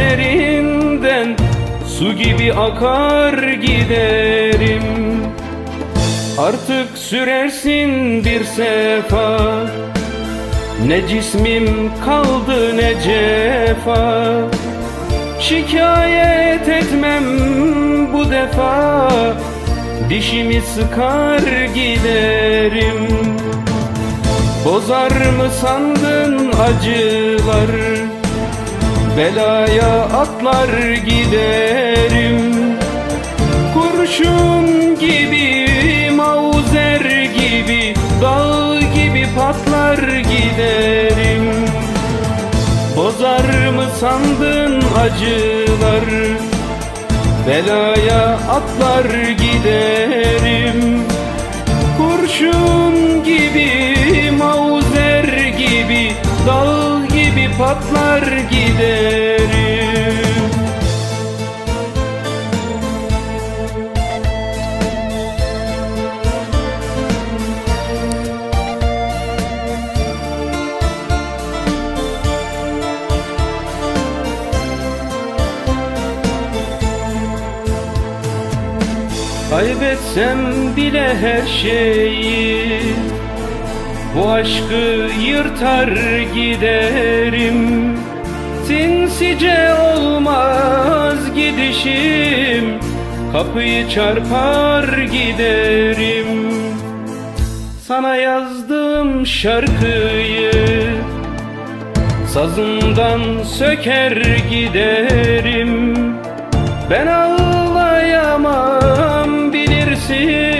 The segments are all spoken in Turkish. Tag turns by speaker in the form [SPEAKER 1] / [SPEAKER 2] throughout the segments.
[SPEAKER 1] üzerinden Su gibi akar giderim. Artık sürersin bir sefa. Ne cismim kaldı ne cefa. Şikayet etmem bu defa. Dişimi sıkar giderim. Bozar mı sandın acılar Belaya atlar giderim. Kurşun gibi mauzer gibi Dağ gibi patlar giderim. Bozar mı sandın acılar? Belaya atlar giderim. Kurşun gibi patlar giderim. Kaybetsem bile her şeyi Bu aşkı yırtar giderim. Sinsice olmaz gidişim. Kapıyı çarpar giderim. Sana yazdım şarkıyı. Sazından söker giderim. Ben ağlayamam bilirsin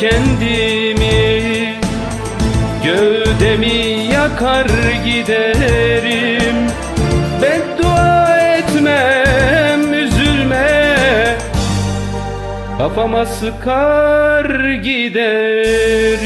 [SPEAKER 1] kendimi Gövdemi yakar giderim. Beddua etmem üzülme Kafama sıkar giderim